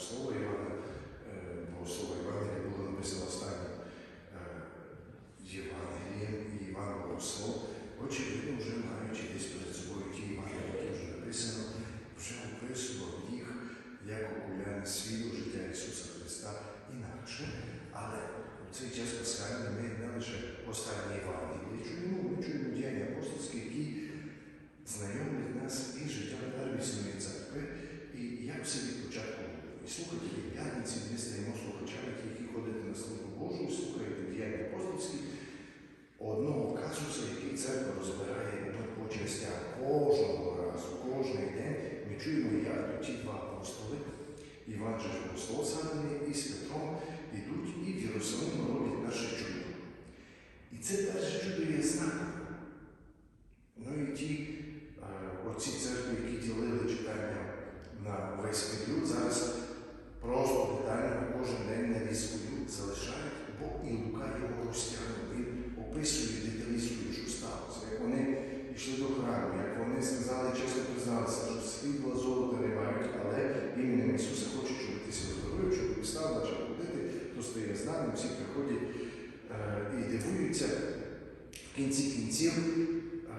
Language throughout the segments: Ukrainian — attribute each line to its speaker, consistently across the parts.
Speaker 1: Богослова Івана, е, Богослова Євангелія було написано останнім е, Євангелієм і Іван Богослов. Очевидно, вже маючи десь перед собою ті Євангелії, які вже написано, вже описував їх як окуляри світу життя Ісуса Христа інакше. Але в цей час пасхальний ми не лише останні Євангелії чуємо, ми чуємо діяння апостольські, які чуємо, як ті два апостоли, Іван же ж Богослов і з Петром і в Єрусалим роблять перше чудо. І це перше чудо є знаком. Ну і ті е, оці церкви, які ділили читання на весь період, зараз просто детально на кожен день на візкою залишають, бо і Лука його розтягнув. Він описує деталізує, що сталося, як вони йшли до храму, як вони сказали, чесно призналися, що світло золото не мають, але іменем Ісуса хочуть, щоб ти себе здоров'я, щоб Христа почав ходити, то стає знаним, всі приходять е, і дивуються. В кінці кінців е,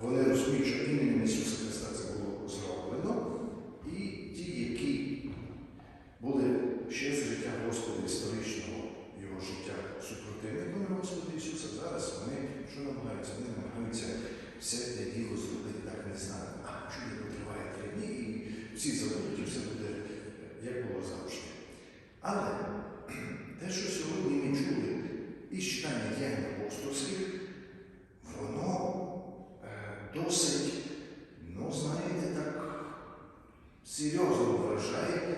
Speaker 1: вони розуміють, що іменем Ісуса Христа це було зроблено, і ті, які були ще з життя Господа історичного його життя супротивниками Господа Ісуса, зараз вони що намагаються? Вони намагаються все те діло зробити так не знаю. А чудо потриває три дні, і всі забудуть, і все буде як було завжди. Але те, що сьогодні чули із читання діянь апостольських, воно е, досить, ну, знаєте, так серйозно вражає,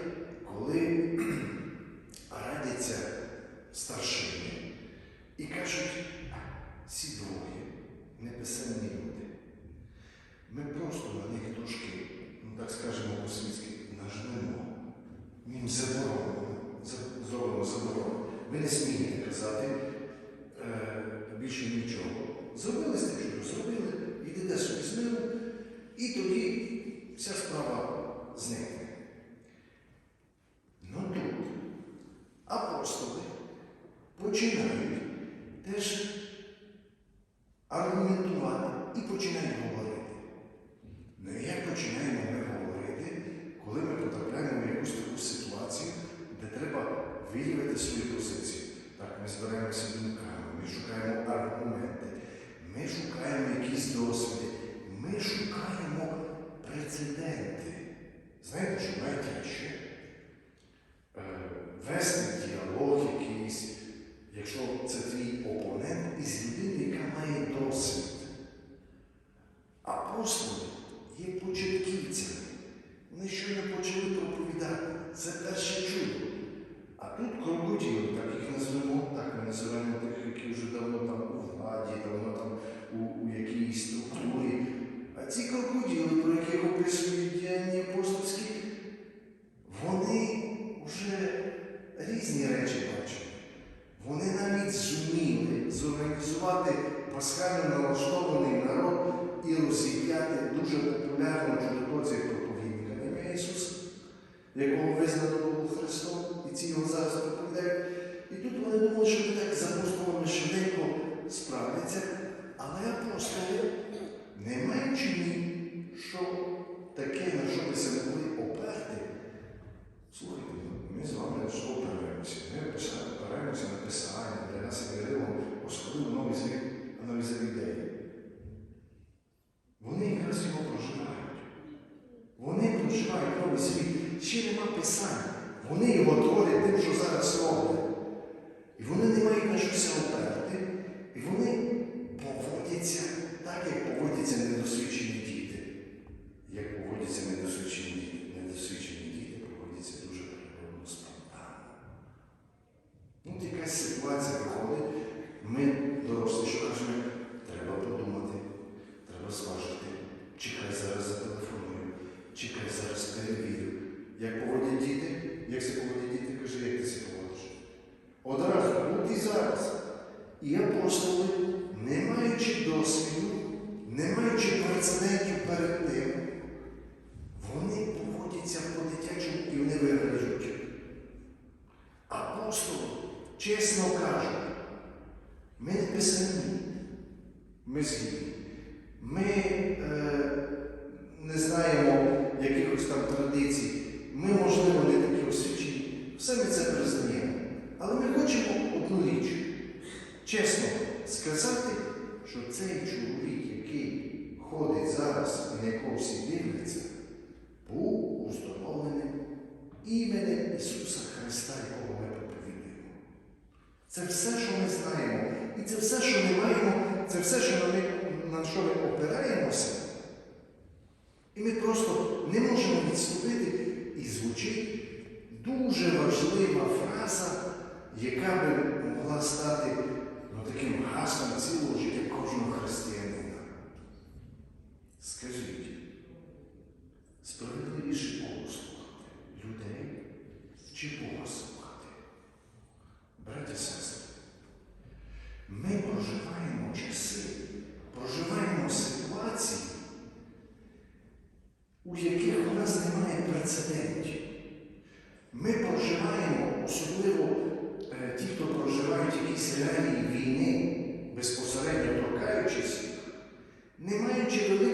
Speaker 1: коли радяться старшини і кажуть, ці двоє неписемні люди. Ми просто на них трошки, ну так скажемо по-світськи, нажмемо. Їм заборонено, за- зроблено заборонено. Ви не смієте казати е, більше нічого. Зробили з тим, що зробили, йдете собі з миром, і тоді вся справа зникне. Ну тут апостоли починають теж аргументувати і починають говорити. Ну і як починаємо ми говорити, коли ми потрапляємо в якусь таку ситуацію, де треба виявити свою позицію. Так, ми збираємося думками, ми шукаємо аргументи, ми шукаємо якісь досвіди, ми шукаємо прецеденти. Знаєте, що найтяжче? Е, вести діалог якийсь, якщо це твій опонент із людиною, яка має досвід. Апостоли є початківцями. Вони щойно почали проповідати. Це перше чудо. А тут крокоділи, так їх назвемо, так ми називаємо тих, які вже давно там у владі, давно там у, у якійсь структурі. А ці крокоділи, про яких описують діяння апостольські, вони вже різні речі бачили. Вони навіть зуміли зорганізувати пасхально налаштований народ і розіп'яти дуже популярну чудотворця і проповідника ім'я Ісуса, якого визнано було Христом, і ці його зараз проповідають. І тут вони думали, що вони так з апостолами швидко справляться, але апостоли, не маючи ні, що таке, на що би се могли оперти, Слухайте, ми з вами що опираємося? Ми опираємося на писання, для нас є Кирилом, особливо новий звіт аналізів ідеї. Вони якраз його проживають. Вони проживають новий світ. Ще нема писання. Вони його творять тим, що зараз роблять. І вони не мають на щось оперти, і вони поводяться так, як поводяться недосвідчені діти. Як поводяться недосвідчені діти. Недосвідчені діти поводяться дуже природно спонтанно. Ну, от якась ситуація виходить, ми дорослі, що кажемо, треба подумати, треба зважити, чекай зараз зателефоную, чекай зараз перевірю. Як поводять діти, як це поводять діти, каже, як ти це поводиш? Одразу, тут і зараз. І апостоли, не маючи досвіду, не маючи перед тим, вони поводяться по-дитячому і вони виграють. чесно кажуть, ми не писані, ми згідні. Ми е, не знаємо якихось там традицій, ми, можливо, не такі освічені. Все ми це признаємо. Але ми хочемо одну річ чесно сказати, що цей чоловік, який ходить зараз і на якого всі дивляться, був установлений іменем Ісуса Христа, якого ми проповідуємо. Це все, що ми знаємо. І це все, що ми маємо, це все, що ми, на що ми опираємося. І ми просто не можемо відступити. І звучить дуже важлива фраза, яка би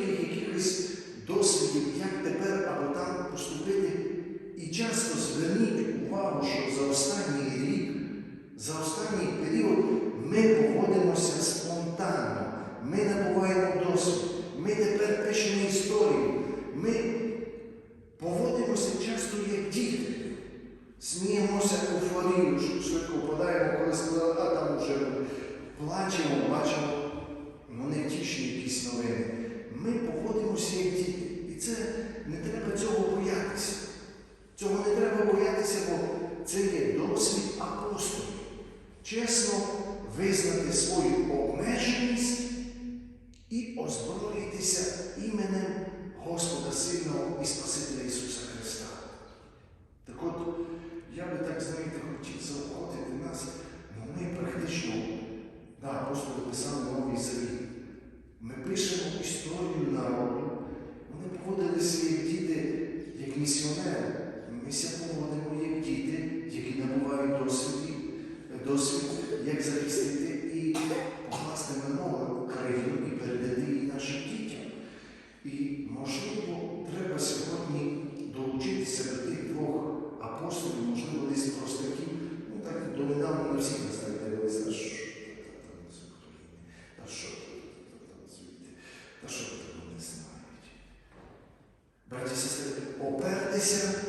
Speaker 1: маючи якихось досвідів, як тепер або там поступити. І часто зверніть увагу, що за останній рік, за останній період ми поводимося спонтанно, ми набуваємо досвід, ми тепер пишемо історію, ми поводимося часто як діти. Сміємося еуфорію, швидко впадаємо, коли сказали, а там вже плачемо, бачимо Ми поводимося як діти. І це не треба цього боятися. Цього не треба боятися, бо це є досвід апостолів. Чесно визнати свою обмеженість і озброїтися іменем Господа Сильного і Спасителя Ісуса Христа. Так от, я би так знаєте, хотів заохотити нас, ну ми практично, да, апостоли писали Новий Завіт. Ми пишемо історію народу, вони поводилися як діти, як місіонери. Ми ся поводимо як діти, які набувають досвід, досвід, як захистити і покласти на нову країну і передати її нашим дітям. І, можливо, треба сьогодні долучитися до тих двох апостолів, можливо, десь простаків, ну так донедавна не всі нас так дивилися, та що там з України, та що там звідти, та що там не знають. Браті і сестри, опертися і